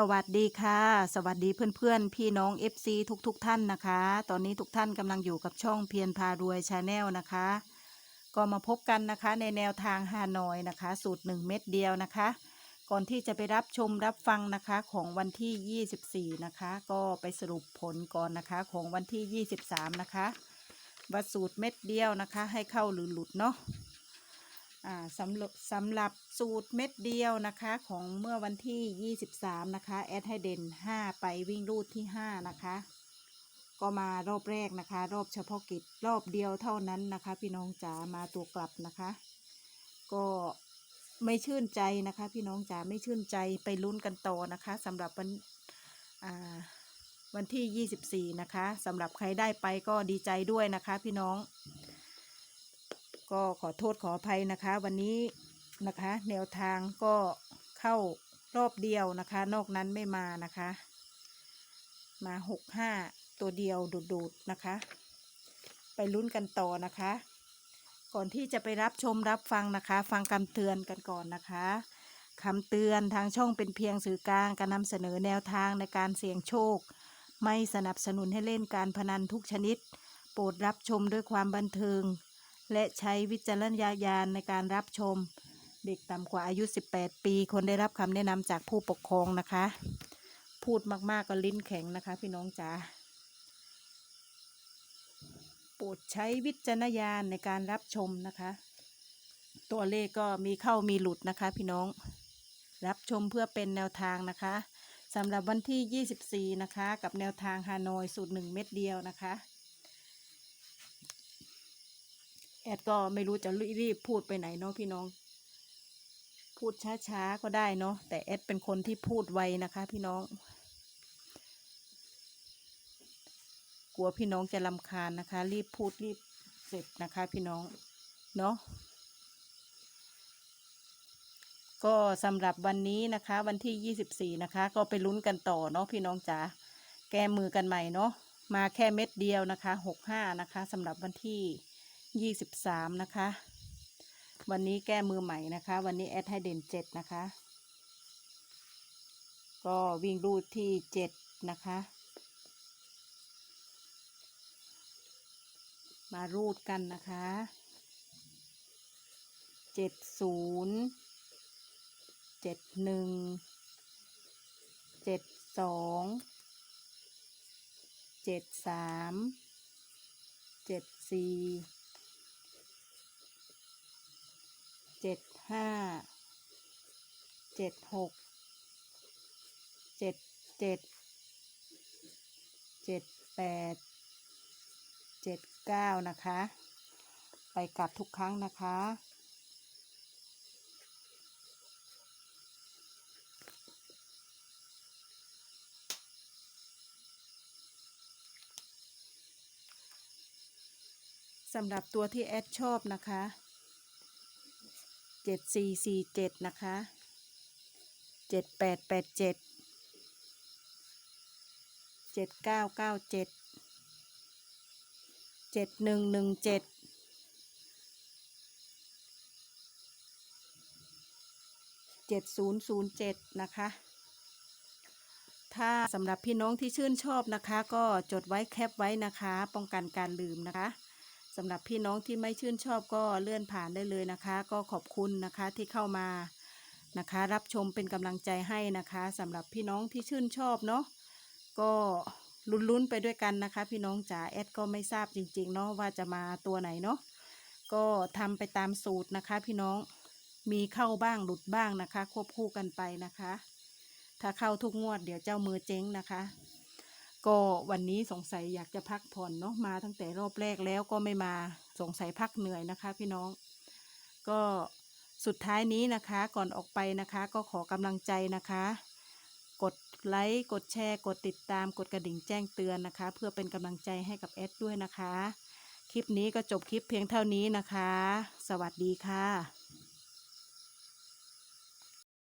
สวัสดีค่ะ สวัสดีเพื่อนๆพี่น้อง FC ทุกๆทท่านนะคะ ตอนนี้ทุกท่านกำลังอยู่กับช่องเพียรพารวยชาแนลนะคะ ก็มาพบกันนะคะในแนวทางฮานอยนะคะ สูตร 1 เม็ดเดียวนะคะ ก่อนที่จะไปรับชมรับฟังนะคะของวันที่ 24 นะคะ ก็ไปสรุปผลก่อนนะคะของวันที่ 23 นะคะว่าสูตรเม็ดเดียวนะคะ ให้เข้าหรือหลุดเนาะ สำหรับสำหรับสูตรเม็ดเดียวนะคะของเมื่อวันที่ 23 นะคะ แอดให้เด่น 5 ไปวิ่งรูดที่ 5 นะคะ ก็มารอบแรกนะคะ รอบเฉพาะกิจรอบเดียวเท่านั้นนะคะ พี่น้องจ๋ามาตัวกลับนะคะ ก็ไม่ชื่นใจนะคะ พี่น้องจ๋าไม่ชื่นใจไปลุ้นกันต่อนะคะสำหรับวันวันที่ 24 นะคะสำหรับใครได้ไปก็ดีใจด้วยนะคะ พี่น้อง ก็ขอโทษขออภัยนะคะ วันนี้นะคะ แนวทางก็เข้ารอบเดียวนะคะ นอกนั้นไม่มานะคะ มาหกห้าตัวเดียวดูดๆนะคะ ไปลุ้นกันต่อนะคะ ก่อนที่จะไปรับชมรับฟังนะคะ ฟังคำเตือนกันก่อนนะคะคำเตือนทางช่องเป็นเพียงสื่อกลางการนำเสนอแนวทางในการเสี่ยงโชค ไม่สนับสนุนให้เล่นการพนันทุกชนิด โปรดรับชมด้วยความบันเทิง และใช้วิจารณญาณในการรับชม เด็กต่ำกว่าอายุ 18 ปี คนได้รับคำแนะนำจากผู้ปกครองนะคะ พูดมากๆก็ลิ้นแข็งนะคะ พี่น้องจ๋าโปรดใช้วิจารณญาณในการรับชมนะคะ ตัวเลขก็มีเข้ามีหลุดนะคะ พี่น้อง รับชมเพื่อเป็นแนวทางนะคะสำหรับวันที่ 24 นะคะ กับแนวทางฮานอยสูตรหนึ่งเม็ดเดียวนะคะ แอดก็ไม่รู้จะรีบพูดไปไหนเนาะพี่น้อง พูดช้าๆก็ได้เนาะแต่แอดเป็นคนที่พูดไวนะคะ พี่น้อง กลัวพี่น้องจะลำคาญนะคะ รีบพูดรีบเสร็จนะคะ พี่น้องเนาะก็สำหรับวันนี้นะคะ วันที่ 24 นะคะ ก็ไปลุ้นกันต่อเนาะพี่น้องจ๋าแก้มือกันใหม่เนาะมาแค่เม็ดเดียวนะคะ 65 นะคะสำหรับวันที่ ยี่สิบสามนะคะ วันนี้แก้มือใหม่นะคะ วันนี้แอดให้เด่นเจ็ดนะคะ ก็วิ่งรูดที่เจ็ดนะคะ มารูดกันนะคะเจ็ดศูนย์เจ็ดหนึ่งเจ็ดสองเจ็ดสามเจ็ดสี่ เจ็ดห้าเจ็ดหกเจ็ดเจ็ดเจ็ดแปดเจ็ดเก้านะคะ ไปกลับทุกครั้งนะคะสำหรับตัวที่แอดชอบนะคะ เจ็ดสี่สี่เจ็ดนะคะเจ็ดแปดแปดเจ็ดเจ็ดเก้าเก้าเจ็ดเจ็ดหนึ่งหนึ่งเจ็ดเจ็ดศูนย์ศูนย์เจ็ดนะคะถ้าสำหรับพี่น้องที่ชื่นชอบนะคะ ก็จดไว้แคปไว้นะคะ ป้องกันการลืมนะคะ สำหรับพี่น้องที่ไม่ชื่นชอบก็เลื่อนผ่านได้เลยนะคะ ก็ขอบคุณนะคะที่เข้ามานะคะ รับชมเป็นกำลังใจให้นะคะสำหรับพี่น้องที่ชื่นชอบเนาะก็ลุ้นๆไปด้วยกันนะคะ พี่น้องจ๋าแอดก็ไม่ทราบจริง ๆ เนาะว่าจะมาตัวไหนเนาะก็ทำไปตามสูตรนะคะ พี่น้องมีเข้าบ้างหลุดบ้างนะคะ ควบคู่กันไปนะคะ ถ้าเข้าทุกงวดเดี๋ยวเจ้ามือเจ๊งนะคะ ก็วันนี้สงสัยอยากจะพักผ่อนเนาะมาตั้งแต่รอบแรกแล้วก็ไม่มาสงสัยพักเหนื่อยนะคะ พี่น้อง ก็สุดท้ายนี้นะคะก่อนออกไปนะคะ ก็ขอกำลังใจนะคะ กดไลค์กดแชร์กดติดตามกดกระดิ่งแจ้งเตือนนะคะ เพื่อเป็นกำลังใจให้กับแอดด้วยนะคะ คลิปนี้ก็จบคลิปเพียงเท่านี้นะคะ สวัสดีค่ะ